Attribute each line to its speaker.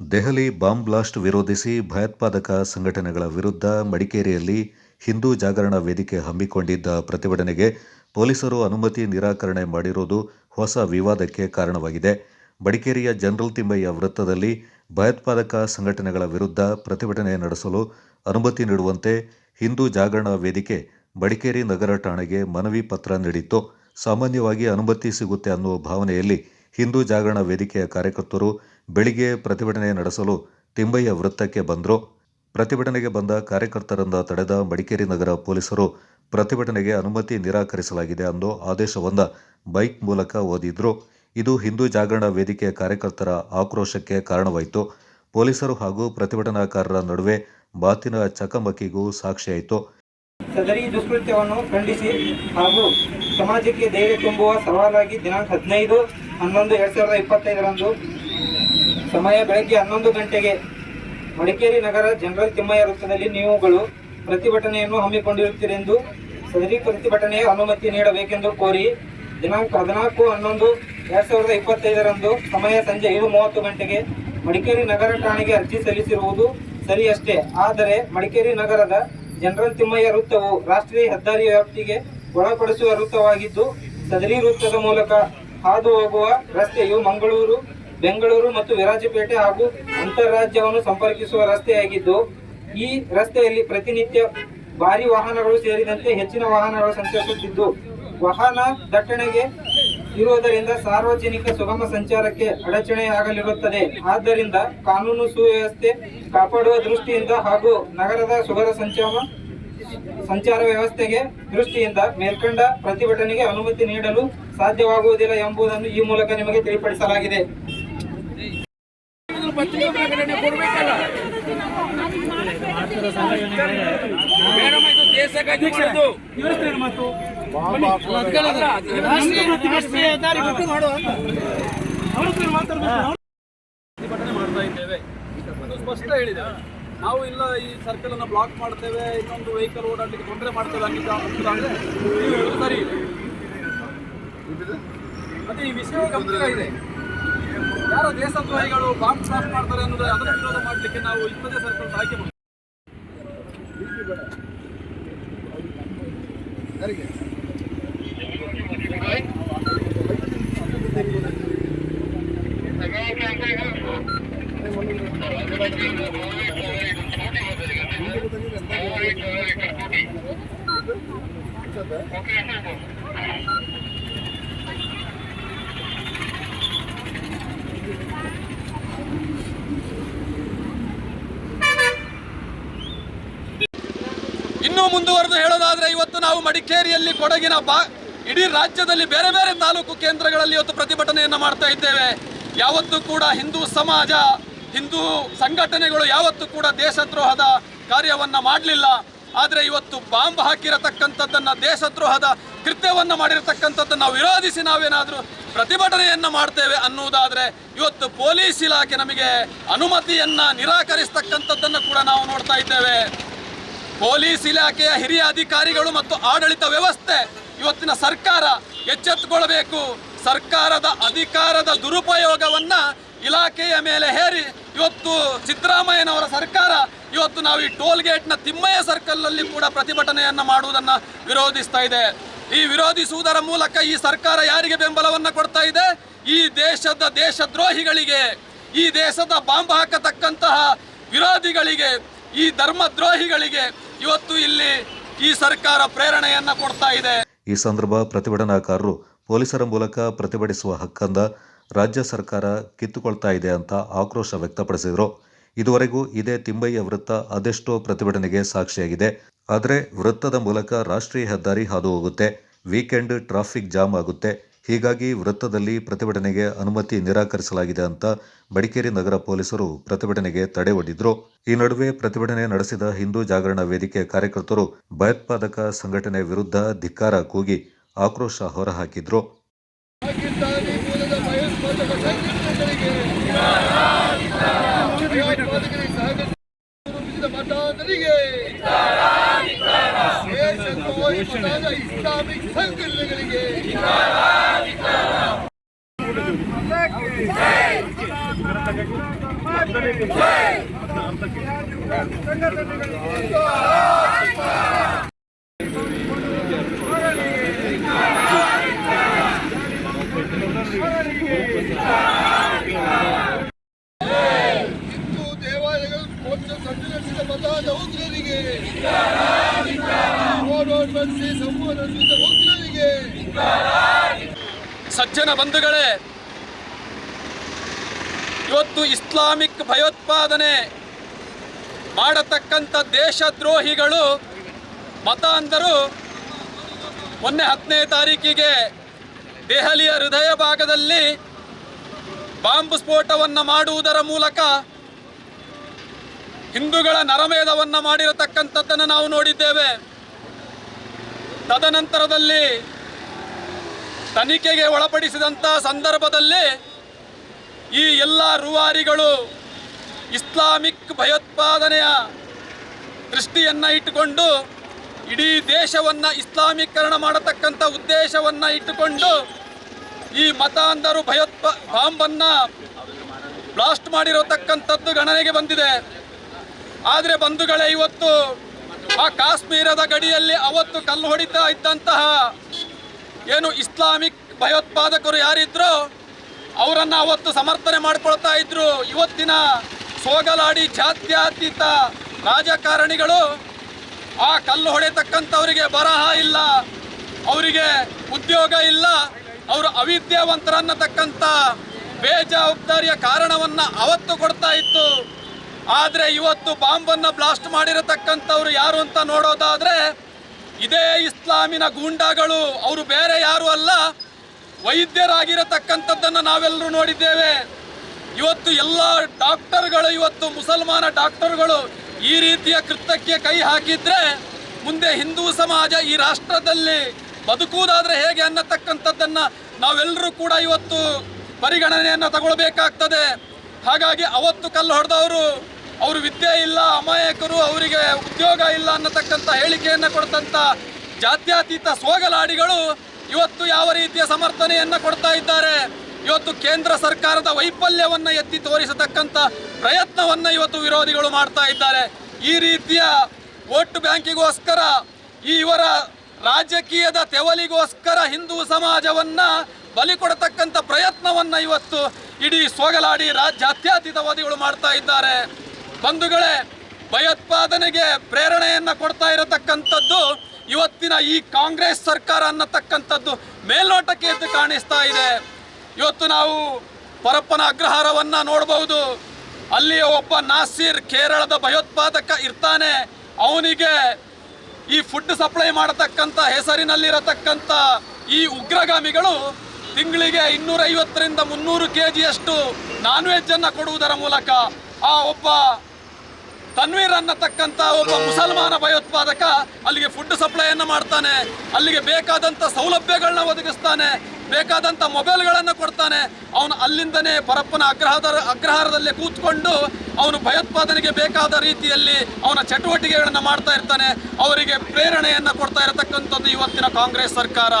Speaker 1: Delhi bomb blast ವಿರೋಧಿಸಿ ಭಯೋತ್ಪಾದಕ ಸಂಘಟನೆಗಳ ವಿರುದ್ಧ ಮಡಿಕೇರಿಯಲ್ಲಿ ಹಿಂದೂ ಜಾಗರಣ ವೇದಿಕೆ ಹಮ್ಮಿಕೊಂಡಿದ್ದ ಪ್ರತಿಭಟನೆಗೆ ಪೊಲೀಸರು ಅನುಮತಿ ನಿರಾಕರಣೆ ಮಾಡಿರುವುದು ಹೊಸ ವಿವಾದಕ್ಕೆ ಕಾರಣವಾಗಿದೆ. ಮಡಿಕೇರಿಯ ಜನರಲ್ ತಿಮ್ಮಯ್ಯ ವೃತ್ತದಲ್ಲಿ ಭಯೋತ್ಪಾದಕ ಸಂಘಟನೆಗಳ ವಿರುದ್ಧ ಪ್ರತಿಭಟನೆ ನಡೆಸಲು ಅನುಮತಿ ನೀಡುವಂತೆ ಹಿಂದೂ ಜಾಗರಣ ವೇದಿಕೆ ಮಡಿಕೇರಿ ನಗರ ಠಾಣೆಗೆ ಮನವಿ ಪತ್ರ ನೀಡಿತ್ತು. ಸಾಮಾನ್ಯವಾಗಿ ಅನುಮತಿ ಸಿಗುತ್ತೆ ಅನ್ನುವ ಭಾವನೆಯಲ್ಲಿ ಹಿಂದೂ ಜಾಗರಣ ವೇದಿಕೆಯ ಕಾರ್ಯಕರ್ತರು ಬೆಳಿಗ್ಗೆ ಪ್ರತಿಭಟನೆ ನಡೆಸಲು ತಿಂಬಯ್ಯ ವೃತ್ತಕ್ಕೆ ಬಂದರು. ಪ್ರತಿಭಟನೆಗೆ ಬಂದ ಕಾರ್ಯಕರ್ತರಿಂದ ತಡೆದ ಮಡಿಕೇರಿ ನಗರ ಪೊಲೀಸರು ಪ್ರತಿಭಟನೆಗೆ ಅನುಮತಿ ನಿರಾಕರಿಸಲಾಗಿದೆ ಅಂದು ಆದೇಶವೊಂದ ಬೈಕ್ ಮೂಲಕ ಓದಿದ್ರು. ಇದು ಹಿಂದೂ ಜಾಗರಣ ವೇದಿಕೆಯ ಕಾರ್ಯಕರ್ತರ ಆಕ್ರೋಶಕ್ಕೆ ಕಾರಣವಾಯಿತು. ಪೊಲೀಸರು ಹಾಗೂ ಪ್ರತಿಭಟನಾಕಾರರ ನಡುವೆ ಮಾತಿನ ಚಕಮಕಿಗೂ ಸಾಕ್ಷಿಯಾಯಿತು.
Speaker 2: ಸದರಿ ದುಷ್ಕೃತ್ಯವನ್ನು ಖಂಡಿಸಿ ಹಾಗೂ ಸಮಾಜಕ್ಕೆ ಧೈರ್ಯ ತುಂಬುವ ಸವಾಲಾಗಿ ದಿನಾಂಕ ಹದಿನೈದು ಹನ್ನೊಂದು ಎರಡ್ ಸಾವಿರದ ಇಪ್ಪತ್ತೈದರಂದು ಸಮಯ ಬೆಳಗ್ಗೆ ಹನ್ನೊಂದು ಗಂಟೆಗೆ ಮಡಿಕೇರಿ ನಗರ ಜನರಲ್ ತಿಮ್ಮಯ್ಯ ವೃತ್ತದಲ್ಲಿ ನೀವುಗಳು ಪ್ರತಿಭಟನೆಯನ್ನು ಹಮ್ಮಿಕೊಂಡಿರುತ್ತೀರೆಂದು ಸದರಿ ಪ್ರತಿಭಟನೆಯ ಅನುಮತಿ ನೀಡಬೇಕೆಂದು ಕೋರಿ ದಿನಾಂಕ ಹದಿನಾಲ್ಕು ಹನ್ನೊಂದು ಎರಡ್ ಸಾವಿರದ ಇಪ್ಪತ್ತೈದರಂದು ಸಮಯ ಸಂಜೆ ಐದು ಮೂವತ್ತು ಗಂಟೆಗೆ ಮಡಿಕೇರಿ ನಗರ ಠಾಣೆಗೆ ಅರ್ಜಿ ಸಲ್ಲಿಸಿರುವುದು ಸರಿಯಷ್ಟೇ. ಆದರೆ ಮಡಿಕೇರಿ ನಗರದ ಜನರಲ್ ತಿಮ್ಮಯ್ಯ ವೃತ್ತವು ರಾಷ್ಟ್ರೀಯ ಹೆದ್ದಾರಿ ವ್ಯಾಪ್ತಿಗೆ ಒಳಪಡಿಸುವ ವೃತ್ತವಾಗಿದ್ದು, ಸದರಿ ವೃತ್ತದ ಮೂಲಕ ಹಾದು ಹೋಗುವ ರಸ್ತೆಯು ಮಂಗಳೂರು ಬೆಂಗಳೂರು ಮತ್ತು ವಿರಾಜಪೇಟೆ ಹಾಗೂ ಅಂತಾರಾಜ್ಯವನ್ನು ಸಂಪರ್ಕಿಸುವ ರಸ್ತೆಯಾಗಿದ್ದು, ಈ ರಸ್ತೆಯಲ್ಲಿ ಪ್ರತಿನಿತ್ಯ ಭಾರಿ ವಾಹನಗಳು ಸೇರಿದಂತೆ ಹೆಚ್ಚಿನ ವಾಹನಗಳು ಸಂಚರಿಸುತ್ತಿದ್ದು, ವಾಹನ ದಟ್ಟಣೆಗೆ ಇರುವುದರಿಂದ ಸಾರ್ವಜನಿಕ ಸುಗಮ ಸಂಚಾರಕ್ಕೆ ಅಡಚಣೆಯಾಗಲಿರುತ್ತದೆ. ಆದ್ದರಿಂದ ಕಾನೂನು ಸುವ್ಯವಸ್ಥೆ ಕಾಪಾಡುವ ದೃಷ್ಟಿಯಿಂದ ಹಾಗೂ ನಗರದ ಸುಗರ ಸಂಚಾರ ಸಂಚಾರ ವ್ಯವಸ್ಥೆಗೆ ದೃಷ್ಟಿಯಿಂದ ಮೇಲ್ಕಂಡ ಪ್ರತಿಭಟನೆಗೆ ಅನುಮತಿ ನೀಡಲು ಸಾಧ್ಯವಾಗುವುದಿಲ್ಲ ಎಂಬುದನ್ನು ಈ ಮೂಲಕ ನಿಮಗೆ ತಿಳಿಪಡಿಸಲಾಗಿದೆ.
Speaker 3: ಪತ್ರಿಕೆ ಪ್ರಕಟಣೆ ಕೊಡಬೇಕಲ್ಲ?
Speaker 4: ಮಾಡ್ತಾ ಇದ್ದೇವೆ ಸ್ಪಷ್ಟ ಹೇಳಿದೆ ನಾವು ಇಲ್ಲ ಈ ಸರ್ಕಲ್ ಅನ್ನ ಬ್ಲಾಕ್ ಮಾಡ್ತೇವೆ, ಇನ್ನೊಂದು ವೆಹಿಕಲ್ ಓಡಾಡ್ಲಿಕ್ಕೆ ತೊಂದರೆ ಮಾಡ್ತೇವೆ ಅಂತ ನೀವು ಸರಿ. ಮತ್ತೆ ಈ ವಿಷಯ ಗಂಭೀರ ಇದೆ ಯಾರೋ ದೇಶದ್ರೋಹಿಗಳು ಬಾಂಬ್ ಮಾಡ್ತಾರೆ ಅನ್ನೋದು ಅದರ ವಿರೋಧ ಮಾಡಲಿಕ್ಕೆ ನಾವು ಇಪ್ಪತ್ತೇ ಸರ್ಕಾರ ಆಯ್ಕೆ ಮಾಡ್ತೀವಿ. ಇನ್ನೂ ಮುಂದುವರೆದು ಹೇಳೋದಾದ್ರೆ ಇವತ್ತು ನಾವು ಮಡಿಕೇರಿಯಲ್ಲಿ ಕೊಡಗಿನ ಬಾ, ಇಡೀ ರಾಜ್ಯದಲ್ಲಿ ಬೇರೆ ಬೇರೆ ತಾಲೂಕು ಕೇಂದ್ರಗಳಲ್ಲಿ ಇವತ್ತು ಪ್ರತಿಭಟನೆಯನ್ನು ಮಾಡ್ತಾ ಇದ್ದೇವೆ. ಯಾವತ್ತೂ ಕೂಡ ಹಿಂದೂ ಸಮಾಜ, ಹಿಂದೂ ಸಂಘಟನೆಗಳು ಯಾವತ್ತೂ ಕೂಡ ದೇಶದ್ರೋಹದ ಕಾರ್ಯವನ್ನು ಮಾಡಲಿಲ್ಲ. ಆದರೆ ಇವತ್ತು ಬಾಂಬ್ ಹಾಕಿರತಕ್ಕಂಥದ್ದನ್ನು ದೇಶದ್ರೋಹದ ಕೃತ್ಯವನ್ನು ಮಾಡಿರತಕ್ಕಂಥದ್ದನ್ನು ನಾವು ವಿರೋಧಿಸಿ ನಾವೇನಾದರೂ ಪ್ರತಿಭಟನೆಯನ್ನು ಮಾಡ್ತೇವೆ ಅನ್ನುವುದಾದರೆ ಇವತ್ತು ಪೊಲೀಸ್ ಇಲಾಖೆ ನಮಗೆ ಅನುಮತಿಯನ್ನು ನಿರಾಕರಿಸ್ತಕ್ಕಂಥದ್ದನ್ನು ಕೂಡ ನಾವು ನೋಡ್ತಾ ಇದ್ದೇವೆ. ಪೊಲೀಸ್ ಇಲಾಖೆಯ ಹಿರಿಯ ಅಧಿಕಾರಿಗಳು ಮತ್ತು ಆಡಳಿತ ವ್ಯವಸ್ಥೆ ಇವತ್ತಿನ ಸರ್ಕಾರ ಎಚ್ಚೆತ್ತುಕೊಳ್ಬೇಕು. ಸರ್ಕಾರದ ಅಧಿಕಾರದ ದುರುಪಯೋಗವನ್ನ ಇಲಾಖೆಯ ಮೇಲೆ ಹೇರಿ. ಇವತ್ತು ಸಿದ್ದರಾಮಯ್ಯನವರ ಸರ್ಕಾರ, ಇವತ್ತು ನಾವು ಈ ಟೋಲ್ ಗೇಟ್ನ ತಿಮ್ಮಯ್ಯ ಸರ್ಕಲ್ನಲ್ಲಿ ಕೂಡ ಪ್ರತಿಭಟನೆಯನ್ನ ಮಾಡುವುದನ್ನ ವಿರೋಧಿಸ್ತಾ ಇದೆ. ಈ ವಿರೋಧಿಸುವುದರ ಮೂಲಕ ಈ ಸರ್ಕಾರ ಯಾರಿಗೆ ಬೆಂಬಲವನ್ನ ಕೊಡ್ತಾ ಇದೆ? ಈ ದೇಶದ ದೇಶದ್ರೋಹಿಗಳಿಗೆ, ಈ ದೇಶದ ಬಾಂಬ್ ಹಾಕತಕ್ಕಂತಹ ವಿರೋಧಿಗಳಿಗೆ. ಈ ಧರ್ಮದ್ರೋಹಿಗಳಿಗೆ ಇವತ್ತು ಇಲ್ಲಿ ಈ ಸರ್ಕಾರ ಪ್ರೇರಣೆಯನ್ನ ಕೊಡ್ತಾ ಇದೆ.
Speaker 1: ಈ ಸಂದರ್ಭ ಪ್ರತಿಭಟನಾಕಾರರು ಪೊಲೀಸರ ಮೂಲಕ ಪ್ರತಿಭಟಿಸುವ ಹಕ್ಕಂದ ರಾಜ್ಯ ಸರ್ಕಾರ ಕಿತ್ತುಕೊಳ್ತಾ ಇದೆ ಅಂತ ಆಕ್ರೋಶ ವ್ಯಕ್ತಪಡಿಸಿದರು. ಇದುವರೆಗೂ ಇದೇ ತಿಂಬಯ್ಯ ವೃತ್ತ ಅದೆಷ್ಟೋ ಪ್ರತಿಭಟನೆಗೆ ಸಾಕ್ಷಿಯಾಗಿದೆ. ಆದರೆ ವೃತ್ತದ ಮೂಲಕ ರಾಷ್ಟ್ರೀಯ ಹೆದ್ದಾರಿ ಹಾದು ಹೋಗುತ್ತೆ. ವೀಕೆಂಡ್ ಟ್ರಾಫಿಕ್ ಜಾಮ್ ಆಗುತ್ತೆ. ಹೀಗಾಗಿ ವೃತ್ತದಲ್ಲಿ ಪ್ರತಿಭಟನೆಗೆ ಅನುಮತಿ ನಿರಾಕರಿಸಲಾಗಿದೆ ಅಂತ ಮಡಿಕೇರಿ ನಗರ ಪೊಲೀಸರು ಪ್ರತಿಭಟನೆಗೆ ತಡೆ ಒಡ್ಡಿದ್ರು ಈ ನಡುವೆ ಪ್ರತಿಭಟನೆ ನಡೆಸಿದ ಹಿಂದೂ ಜಾಗರಣ ವೇದಿಕೆ ಕಾರ್ಯಕರ್ತರು ಭಯೋತ್ಪಾದಕ ಸಂಘಟನೆ ವಿರುದ್ಧ ಧಿಕ್ಕಾರ ಕೂಗಿ ಆಕ್ರೋಶ ಹೊರಹಾಕಿದ್ರು
Speaker 3: ಇಸ್ಲಾಮಿಕ್ ಮೂಲದ ಭಯೋತ್ಪಾದಕ ಸಂಘಟನೆಗಳಿಗೆ ಭಯೋತ್ಪಾದಕರಿಗೆ ಸಹಕರಿಸಿದ ಮತಾಂತರಿಗೆ ದೇಶದ್ರೋಹಿ ಮತಾಂಧ ಇಸ್ಲಾಮಿಕ್ ಸಂಘಟನೆಗಳಿಗೆ
Speaker 5: ಹಿಂದೂ ದೇವಾಲಯಗಳು ಸಂಜೆ ನಡೆಸಿದ ಮತದ ಉಗ್ರರಿಗೆ ಸಂಪೂರ್ಣ ಉಗ್ರರಿಗೆ
Speaker 4: ಸಜ್ಜನ ಬಂಧುಗಳೇ ಇವತ್ತು ಇಸ್ಲಾಮಿಕ್ ಭಯೋತ್ಪಾದನೆ ಮಾಡತಕ್ಕಂಥ ದೇಶದ್ರೋಹಿಗಳು ಮತಾಂಧರು ಮೊನ್ನೆ ಹತ್ತನೇ ತಾರೀಕಿಗೆ ದೆಹಲಿಯ ಹೃದಯ ಭಾಗದಲ್ಲಿ ಬಾಂಬ್ ಸ್ಫೋಟವನ್ನು ಮಾಡುವುದರ ಮೂಲಕ ಹಿಂದೂಗಳ ನರಮೇಧವನ್ನು ಮಾಡಿರತಕ್ಕಂಥದ್ದನ್ನು ನಾವು ನೋಡಿದ್ದೇವೆ. ತದನಂತರದಲ್ಲಿ ತನಿಖೆಗೆ ಒಳಪಡಿಸಿದಂಥ ಸಂದರ್ಭದಲ್ಲಿ ಈ ಎಲ್ಲ ರೂವಾರಿಗಳು ಇಸ್ಲಾಮಿಕ್ ಭಯೋತ್ಪಾದನೆಯ ದೃಷ್ಟಿಯನ್ನು ಇಟ್ಟುಕೊಂಡು, ಇಡೀ ದೇಶವನ್ನು ಇಸ್ಲಾಮೀಕರಣ ಮಾಡತಕ್ಕಂಥ ಉದ್ದೇಶವನ್ನು ಇಟ್ಟುಕೊಂಡು ಈ ಮತಾಂಧರು ಭಯೋತ್ಪ, ಬಾಂಬನ್ನು ಬ್ಲಾಸ್ಟ್ ಮಾಡಿರತಕ್ಕಂಥದ್ದು ಗಣನೆಗೆ ಬಂದಿದೆ. ಆದರೆ ಬಂಧುಗಳೇ, ಇವತ್ತು ಆ ಕಾಶ್ಮೀರದ ಗಡಿಯಲ್ಲಿ ಅವತ್ತು ಕಲ್ಲು ಹೊಡಿತಾ ಇದ್ದಂತಹ ಏನು ಇಸ್ಲಾಮಿಕ್ ಭಯೋತ್ಪಾದಕರು ಯಾರಿದ್ರು ಅವರನ್ನು ಅವತ್ತು ಸಮರ್ಥನೆ ಮಾಡಿಕೊಳ್ತಾ ಇದ್ರು. ಇವತ್ತಿನ ಸೋಗಲಾಡಿ ಜಾತ್ಯತೀತ ರಾಜಕಾರಣಿಗಳು, ಆ ಕಲ್ಲು ಹೊಡೆತಕ್ಕಂಥವರಿಗೆ ಬರಹ ಇಲ್ಲ, ಅವರಿಗೆ ಉದ್ಯೋಗ ಇಲ್ಲ, ಅವರು ಅವಿದ್ಯಾವಂತರನ್ನತಕ್ಕಂಥ ಬೇಜವಾಬ್ದಾರಿಯ ಕಾರಣವನ್ನು ಅವತ್ತು ಕೊಡ್ತಾ ಇತ್ತು. ಆದರೆ ಇವತ್ತು ಬಾಂಬನ್ನು ಬ್ಲಾಸ್ಟ್ ಮಾಡಿರತಕ್ಕಂಥವ್ರು ಯಾರು ಅಂತ ನೋಡೋದಾದರೆ, ಇದೇ ಇಸ್ಲಾಮಿನ ಗೂಂಡಾಗಳು. ಅವರು ಬೇರೆ ಯಾರು ಅಲ್ಲ ವೈದ್ಯರಾಗಿರತಕ್ಕಂಥದ್ದನ್ನು ನಾವೆಲ್ಲರೂ ನೋಡಿದ್ದೇವೆ. ಇವತ್ತು ಎಲ್ಲ ಡಾಕ್ಟರ್ಗಳು, ಇವತ್ತು ಮುಸಲ್ಮಾನ ಡಾಕ್ಟರ್ಗಳು ಈ ರೀತಿಯ ಕೃತ್ಯಕ್ಕೆ ಕೈ ಹಾಕಿದ್ರೆ ಮುಂದೆ ಹಿಂದೂ ಸಮಾಜ ಈ ರಾಷ್ಟ್ರದಲ್ಲಿ ಬದುಕುವುದಾದ್ರೆ ಹೇಗೆ ಅನ್ನತಕ್ಕಂಥದ್ದನ್ನು ನಾವೆಲ್ಲರೂ ಕೂಡ ಇವತ್ತು ಪರಿಗಣನೆಯನ್ನು ತಗೊಳ್ಬೇಕಾಗ್ತದೆ. ಹಾಗಾಗಿ ಅವತ್ತು ಕಲ್ಲು ಹೊಡೆದವರು ಅವರು ವಿದ್ಯೆ ಇಲ್ಲ, ಅಮಾಯಕರು, ಅವರಿಗೆ ಉದ್ಯೋಗ ಇಲ್ಲ ಅನ್ನತಕ್ಕಂಥ ಹೇಳಿಕೆಯನ್ನು ಕೊಡ್ತಂಥ ಜಾತ್ಯಾತೀತ ಸೋಗಲಾಡಿಗಳು ಇವತ್ತು ಯಾವ ರೀತಿಯ ಸಮರ್ಥನೆಯನ್ನು ಕೊಡ್ತಾ ಇದ್ದಾರೆ? ಇವತ್ತು ಕೇಂದ್ರ ಸರ್ಕಾರದ ವೈಫಲ್ಯವನ್ನು ಎತ್ತಿ ತೋರಿಸತಕ್ಕಂಥ ಪ್ರಯತ್ನವನ್ನು ಇವತ್ತು ವಿರೋಧಿಗಳು ಮಾಡ್ತಾ ಇದ್ದಾರೆ. ಈ ರೀತಿಯ ವೋಟ್ ಬ್ಯಾಂಕಿಗೋಸ್ಕರ ಇವರ ರಾಜಕೀಯದ ತೆವಲಿಗೋಸ್ಕರ ಹಿಂದೂ ಸಮಾಜವನ್ನ ಬಲಿ ಕೊಡತಕ್ಕಂಥ ಪ್ರಯತ್ನವನ್ನ ಇವತ್ತು ಇಡೀ ಸೋಗಲಾಡಿ ರಾಜ್ಯಾತ್ಯಾತೀತವಾದಿಗಳು ಮಾಡ್ತಾ ಇದ್ದಾರೆ. ಬಂಧುಗಳೇ, ಭಯೋತ್ಪಾದನೆಗೆ ಪ್ರೇರಣೆಯನ್ನ ಕೊಡ್ತಾ ಇರತಕ್ಕಂಥದ್ದು ಈ ಕಾಂಗ್ರೆಸ್ ಸರ್ಕಾರ ಅನ್ನತಕ್ಕಂಥದ್ದು ಮೇಲ್ನೋಟಕ್ಕೆ ಎದ್ದು ಕಾಣಿಸ್ತಾ ಇದೆ. ಇವತ್ತು ನಾವು ಪರಪ್ಪನ ಅಗ್ರಹಾರವನ್ನ ನೋಡಬಹುದು ಅಲ್ಲಿ ಒಬ್ಬ ನಾಸೀರ್ ಕೇರಳದ ಭಯೋತ್ಪಾದಕ ಇರ್ತಾನೆ. ಅವನಿಗೆ ಈ ಫುಡ್ ಸಪ್ಲೈ ಮಾಡತಕ್ಕಂಥ ಹೆಸರಿನಲ್ಲಿರತಕ್ಕಂಥ ಈ ಉಗ್ರಗಾಮಿಗಳು ತಿಂಗಳಿಗೆ ಇನ್ನೂರೈವತ್ತರಿಂದ ಮುನ್ನೂರು ಕೆ ಜಿಯಷ್ಟು ನಾನ್ ವೆಜ್ ಅನ್ನ ಕೊಡುವುದರ ಮೂಲಕ ಆ ಒಬ್ಬ ತನ್ವೀರ್ ಅನ್ನತಕ್ಕಂಥ ಒಬ್ಬ ಮುಸಲ್ಮಾನ ಭಯೋತ್ಪಾದಕ ಅಲ್ಲಿಗೆ ಫುಡ್ ಸಪ್ಲೈಯನ್ನು ಮಾಡ್ತಾನೆ. ಅಲ್ಲಿಗೆ ಬೇಕಾದಂಥ ಸೌಲಭ್ಯಗಳನ್ನ ಒದಗಿಸ್ತಾನೆ. ಬೇಕಾದಂಥ ಮೊಬೈಲ್ಗಳನ್ನು ಕೊಡ್ತಾನೆ. ಅವನು ಅಲ್ಲಿಂದನೇ ಪರಪ್ಪನ ಅಗ್ರಹದ ಅಗ್ರಹಾರದಲ್ಲೇ ಕೂತ್ಕೊಂಡು ಅವನು ಭಯೋತ್ಪಾದನೆಗೆ ಬೇಕಾದ ರೀತಿಯಲ್ಲಿ ಅವನ ಚಟುವಟಿಕೆಗಳನ್ನು ಮಾಡ್ತಾ ಇರ್ತಾನೆ. ಅವರಿಗೆ ಪ್ರೇರಣೆಯನ್ನು ಕೊಡ್ತಾ ಇರತಕ್ಕಂಥದ್ದು ಇವತ್ತಿನ ಕಾಂಗ್ರೆಸ್ ಸರ್ಕಾರ.